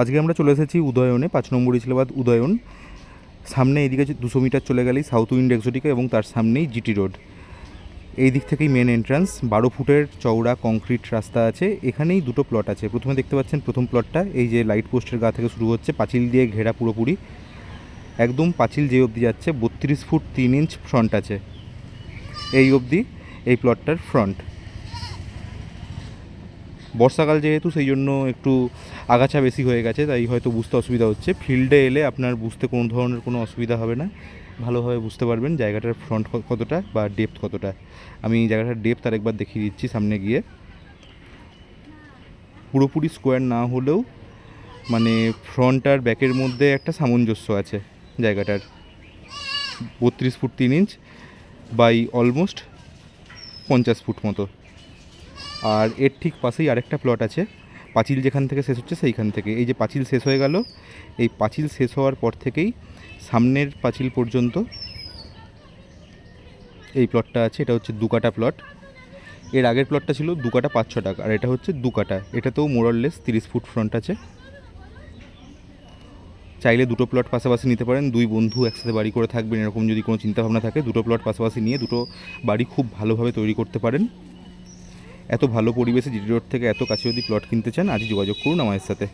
আজকে আমরা চলে এসেছি উদয়নে, পাঁচ নম্বর ইসলাবাদ উদয়ন। সামনে এইদিকে দুশো মিটার চলে গেলেই সাউথ উইন্ড এক্সোটিকা এবং তার সামনেই জিটি রোড। এই দিক থেকেই মেন এন্ট্রান্স বারো ফুটের চওড়া কংক্রিট রাস্তা আছে, এখানেই দুটো প্লট আছে। প্রথমে দেখতে পাচ্ছেন প্রথম প্লটটা এই যে লাইট পোস্টের গা থেকে শুরু হচ্ছে, পাঁচিল দিয়ে ঘেরা পুরোপুরি। একদম পাঁচিল যে অবধি যাচ্ছে, বত্রিশ ফুট তিন ইঞ্চ ফ্রন্ট আছে। এই অবধি এই প্লটটার ফ্রন্ট বর্ষাকাল যেহেতু সেই জন্য একটু আগাছা বেশি হয়ে গেছে, তাই হয়তো বুঝতে অসুবিধা হচ্ছে। ফিল্ডে এলে আপনার বুঝতে কোনো ধরনের কোনো অসুবিধা হবে না। ভালোভাবে বুঝতে পারবেন জায়গাটার ফ্রন্ট কতটা বা ডেপথ কতটা। আমি জায়গাটার ডেপথ আরেকবার দেখিয়ে দিচ্ছি সামনে গিয়ে। পুরোপুরি স্কোয়ার না হলেও মানে ফ্রন্ট আর ব্যাকের মধ্যে একটা সামঞ্জস্য আছে জায়গাটার। বত্রিশ ফুট তিন ইঞ্চ বাই অলমোস্ট পঞ্চাশ ফুট মতো। আর এর ঠিক পাশেই আরেকটা প্লট আছে। পাঁচিল যেখান থেকে শেষ হচ্ছে সেইখান থেকে। এই যে পাঁচিল শেষ হয়ে গেল, এই পাঁচিল শেষ হওয়ার পর থেকেই সামনের পাঁচিল পর্যন্ত এই প্লটটা আছে। এটা হচ্ছে দু কাটা প্লট এর আগের প্লটটা ছিল দু কাটা পাঁচ ছ টাকা। আর এটা হচ্ছে দু কাটা এটাতেও মোরাললেস তিরিশ ফুট ফ্রন্ট আছে। চাইলে দুটো প্লট পাশাপাশি নিতে পারেন। দুই বন্ধু একসাথে বাড়ি করে থাকবেন, এরকম যদি কোনো চিন্তাভাবনা থাকে, দুটো প্লট পাশাপাশি নিয়ে দুটো বাড়ি খুব ভালোভাবে তৈরি করতে পারেন। এত ভালো পরিবেশে জিটি রোড থেকে এত কাছে যদি প্লট কিনতে চান, আজই যোগাযোগ করুন আমাদের সাথে।